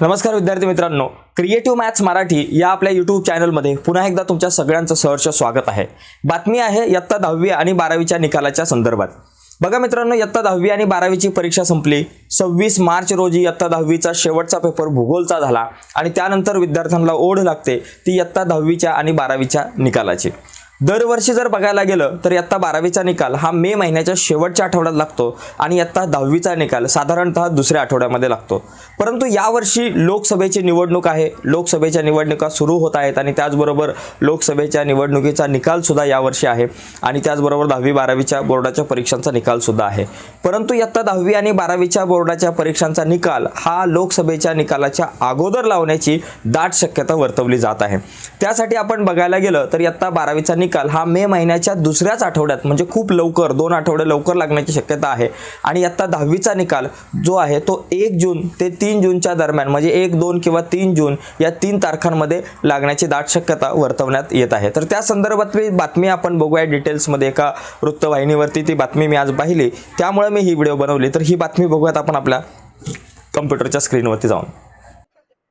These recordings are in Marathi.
नमस्कार विद्यार्थी मित्रांनो क्रिएटिव्ह मॅथ्स मराठी या आपल्या यूट्यूब चॅनलमध्ये पुन्हा एकदा तुमच्या सगळ्यांचं सहर्ष स्वागत आहे. बातमी आहे इयत्ता दहावी आणि बारावीच्या निकालाच्या संदर्भात. बघा मित्रांनो इयत्ता दहावी आणि बारावीची परीक्षा संपली. सव्वीस मार्च रोजी इयत्ता दहावीचा शेवटचा पेपर भूगोलचा झाला आणि त्यानंतर विद्यार्थ्यांना ओढ लागते ती इयत्ता दहावीच्या आणि बारावीच्या निकालाची. दरवर्षी जर बघायला गेलं तर इयत्ता बारावीचा निकाल हा मे महिन्याच्या शेवटच्या आठवड्यात लागतो आणि इयत्ता दहावीचा निकाल साधारणतः दुसऱ्या आठवड्यामध्ये लागतो. परंतु यावर्षी लोकसभेची निवडणूक आहे. लोकसभेच्या निवडणुका सुरू होत आहेत आणि त्याचबरोबर लोकसभेच्या निवडणुकीचा निकालसुद्धा यावर्षी आहे आणि त्याचबरोबर दहावी बारावीच्या बोर्डाच्या परीक्षांचा निकालसुद्धा आहे. परंतु इयत्ता दहावी आणि बारावीच्या बोर्डाच्या परीक्षांचा निकाल हा लोकसभेच्या निकालाच्या अगोदर लावण्याची दाट शक्यता वर्तवली जात आहे. त्यासाठी आपण बघायला गेलं तर इयत्ता बारावीचा निकाल निकाल हा मे महिन्याच्या दुसऱ्याच आठवड्यात म्हणजे खूप लवकर दोन आठवडे लवकर लागण्याची शक्यता आहे. आणि आत्ता दहावीचा निकाल जो आहे तो एक जून ते तीन जूनच्या दरम्यान म्हणजे एक दोन किंवा तीन जून या तीन तारखांमध्ये लागण्याची दाट शक्यता वर्तवण्यात येत आहे. तर त्या संदर्भातली बातमी आपण बघूया डिटेल्समध्ये. एका वृत्तवाहिनीवरती ती बातमी मी आज पाहिली. त्यामुळे मी ही व्हिडिओ बनवली. तर ही बातमी बघूयात आपण आपल्या कम्प्युटरच्या स्क्रीनवरती जाऊन.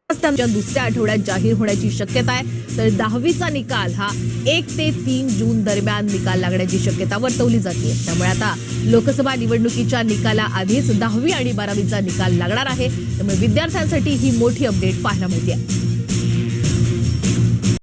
दुसऱ्या आठवड्यात जाहीर होण्याची शक्यता आहे. तर दहावीचा निकाल हा एक ते तीन जून दरम्यान निकाल लागण्याची शक्यता वर्तवली जाते. त्यामुळे आता लोकसभा निवडणुकीच्या निकाला आधीच दहावी आणि बारावीचा निकाल लागणार आहे. त्यामुळे विद्यार्थ्यांसाठी ही मोठी अपडेट पाहायला मिळते.